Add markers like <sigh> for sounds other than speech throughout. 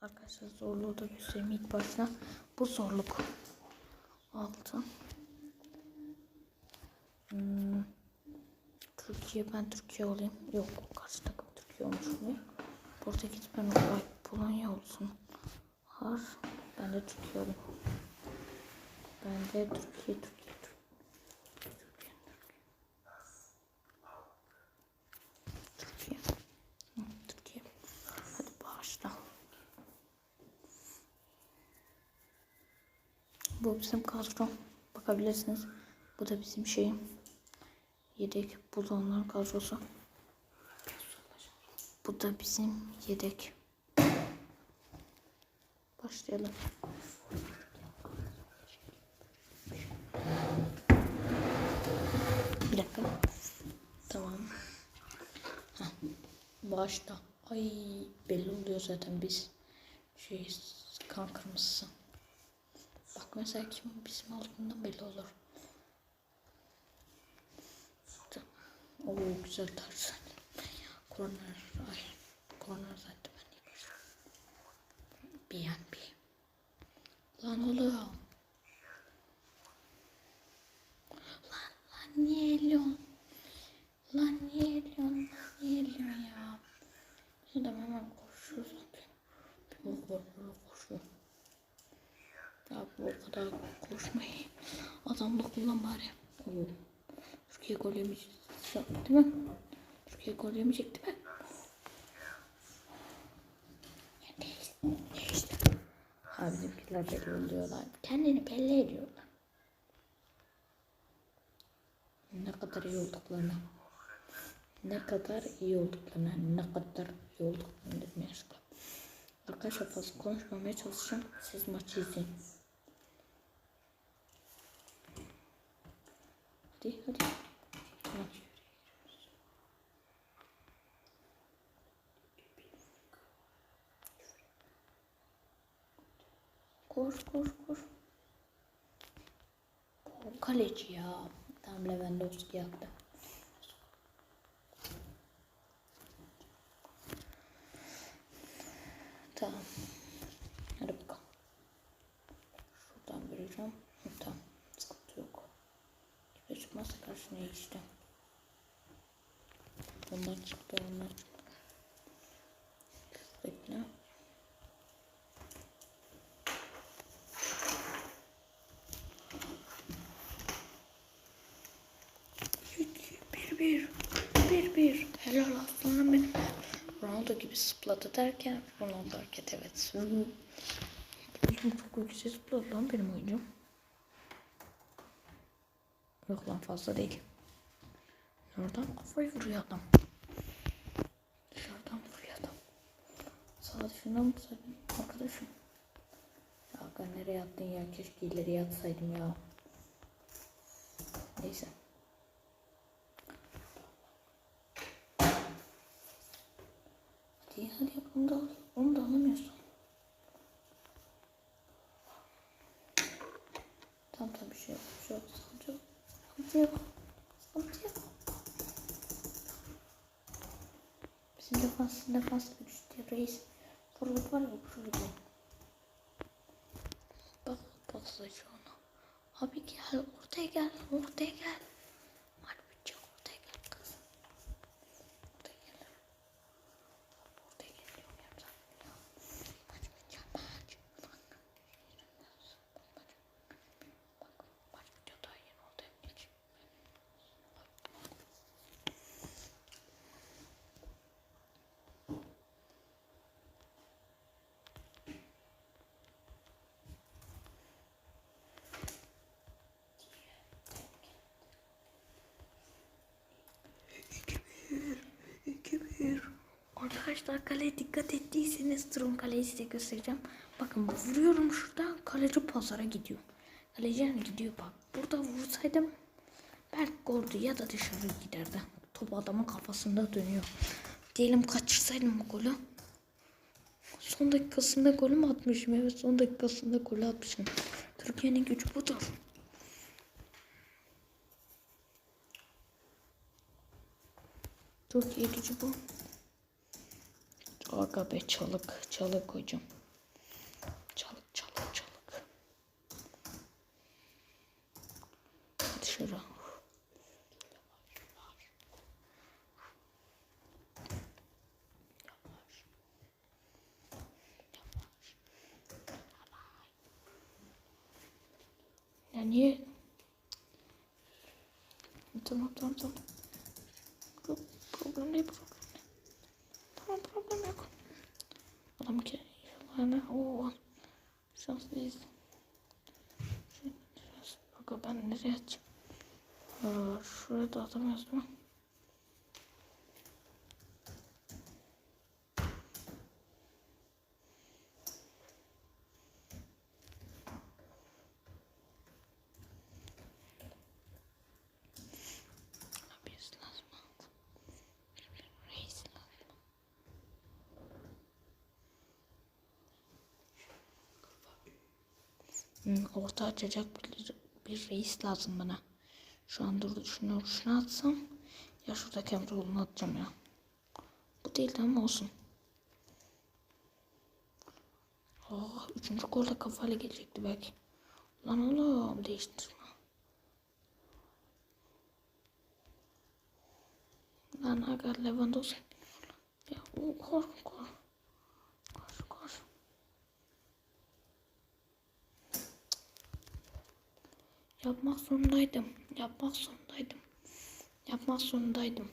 Arkadaşlar zorluğu da göstereyim ilk başta. Bu zorluk. Altı. Hmm. Türkiye ben Türkiye olayım. Yok karşı takım Türkiye olmuş oluyor. Portekiz ben olay Polonya olsun. Har ben de Türkiye olayım. Ben de Türkiye Türkiye. Türkiye. Hı, Türkiye. Hadi başla. Bu bizim kadro. Bakabilirsiniz. Bu da bizim şeyim. Yedek. Bu da kadrosu. Bu da bizim yedek. Başlayalım. Bir dakika. Tamam. Heh. Başta. Ay belli oluyor zaten biz şey kan kırmızısı. Mesela kim bizim aldığından belli olur. Oo güzel tarz. Korner. Ay. Korner zaten ben iyi BNB. Lan oluyor. Lan lan niye eliyorsun? Lan niye eliyorsun? Lan niye eliyorsun ya? Şurada hemen koşuyor zaten. Bir bok var böyle koşuyor. Ya bu o kadar koşmayı. Da kullan bari. Oo. Türkiye gol yemeyecek. Değil mi? Türkiye gol yemeyecek değil mi? Ha bizimkiler belli oluyorlar. Kendini belli ediyorlar. Ne kadar iyi olduklarını. Ne kadar iyi olduklarını. Ne kadar iyi olduklarını bilmeye aşkım. Arkadaşlar fazla konuşmamaya çalışacağım. Siz maçı izleyin. Hadi hadi. Tamam. Koş koş koş. Kaleci ya. Tam Lewandowski yaptı. Tamam. Hadi bakalım. Şuradan vereceğim. Tamam. Sıkıntı yok. Kimse çıkmazsa karşına işte. Onlar çıktı onlar. Bekle. Bir bir. Bir bir. Helal aslanım benim. Ronaldo gibi zıpladı derken Ronaldo hareket evet. Çok yüksek zıpladı lan benim oyuncum. Yok lan fazla değil. Oradan kafayı vuruyor adam. Dışarıdan vuruyor adam. Sağ dışından mı arkadaşım? Ya Hakan nereye attın ya? Keşke ileriye atsaydım ya. Neyse. Hadi hadi onu da. Onu da alamıyorsun. Tamam tamam bir şey yok. Bir şey yok. Sıkıntı yok. Sıkıntı yok. Bizim defans, defans güçlü reis. Forvet var ya şurada. Bak bak şu ona. Abi gel ortaya gel ortaya gel. Maç bitecek ortaya gel kız. Ortaya gel. Ortaya gel diyorum ya sana ya. Maç bitecek maç. Bak. Bak maç bitiyor daha yeni ortaya geç. İki bir. Arkadaşlar kaleye dikkat ettiyseniz durun kaleyi size göstereceğim. Bakın vuruyorum şuradan kaleci pazara gidiyor. Kaleci yani gidiyor bak. Burada vursaydım belki goldü ya da dışarı giderdi. Top adamın kafasında dönüyor. Diyelim kaçırsaydım bu golü. Son dakikasında golü mü atmışım? Evet son dakikasında golü atmışım. Türkiye'nin gücü budur. Türkiye gücü bu. Aga be çalık. Çalık hocam. Çalık çalık çalık. Dışarı. Niye? Tamam tamam tamam. Problem değil problem. Tamam problem yok. Adam ki yani o şanslıyız. Bak ben nereye? Aa, şuraya da atamıyoruz değil orta açacak bir, bir reis lazım bana. Şu an dur şunu şunu atsam ya şuradaki Emreoğlu'nu atacağım ya. Bu değil de ama olsun. Oh, üçüncü golde kafayla gelecekti belki. Lan oğlum değiştirme. Lan aga Lewandowski. Ya o koş koş. Koş koş. Yapmak zorundaydım. Yapmak zorundaydım. Yapmak zorundaydım.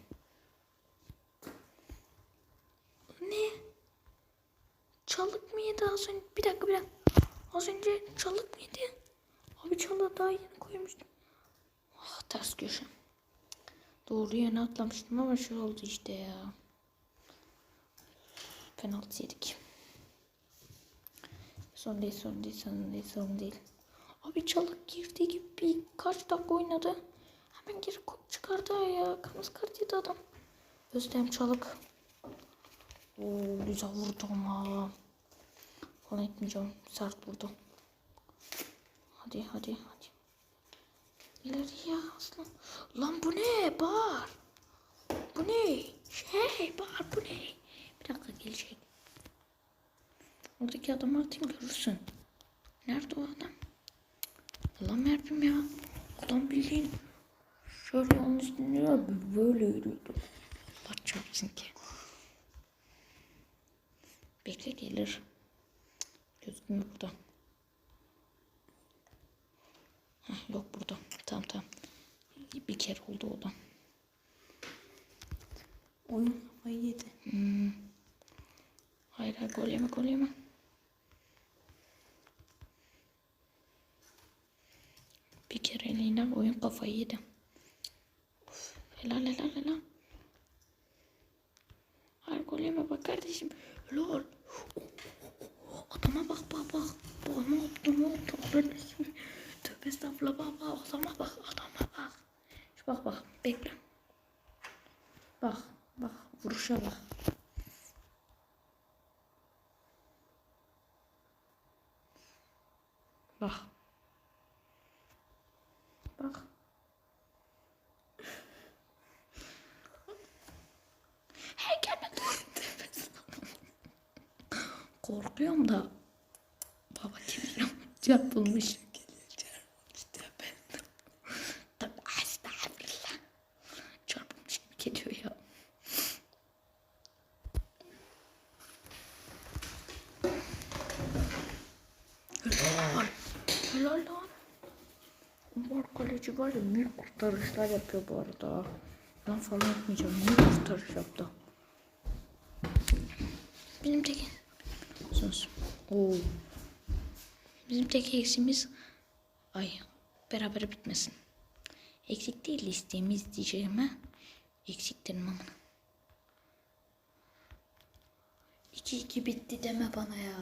Ne? Çalık mıydı az önce? Bir dakika bir dakika. Az önce çalık mıydı? Abi çalığı daha yeni koymuştum. Ah ters köşe. Doğru yerine atlamıştım ama şey oldu işte ya. Penaltı yedik. Son değil, son değil, son değil, son değil. Abi çalık girdiği gibi bir kaç dakika oynadı. Hemen geri çıkardı ya. Kırmızı kart adam. Özlem çalık. Oo, güzel vurdu ama. Falan etmeyeceğim. Sert vurdu. Hadi hadi hadi. İleri ya aslan. Lan bu ne? Bağır. Bu ne? Şey bağır bu ne? Bir dakika gelecek. Oradaki adamı atayım görürsün. Nerede o adam? Allah merpim ya. Adam bildiğin şöyle onun üstünde ya böyle yürüyordu. Allah çarpsın ki. Bekle gelir. Gözükmüyor burada. Heh, yok burada. Tamam tamam. Bir kere oldu o da. Oyun kafayı yedi. Hayır hayır gol yeme gol yeme. Bir kereliğine oyun kafayı yedi. Uf, helal helal helal. Hayır gol yeme bak kardeşim. Lol. Adama bak bak bak. Bu ama adama tövbe Tövbe estağfurullah bak bak adama bak adama bak. Şu bak bak bekle. Bak bak vuruşa. Bak. Bak. Korkuyorum da. Baba kim <laughs> Çarpılmış. Tabii estağfurullah. Çarpılmış gibi geliyor ya. Helal. Helal lan. Umar kaleci var ya büyük kurtarışlar yapıyor bu arada. Ben falan yapmayacağım. Büyük kurtarış yaptı. Bizim tek... Sus. Oo. Bizim tek eksiğimiz... Ay beraber bitmesin. Eksik değil isteğimiz diyeceğim ha. Eksik dedim ama. 2-2 bitti deme bana ya.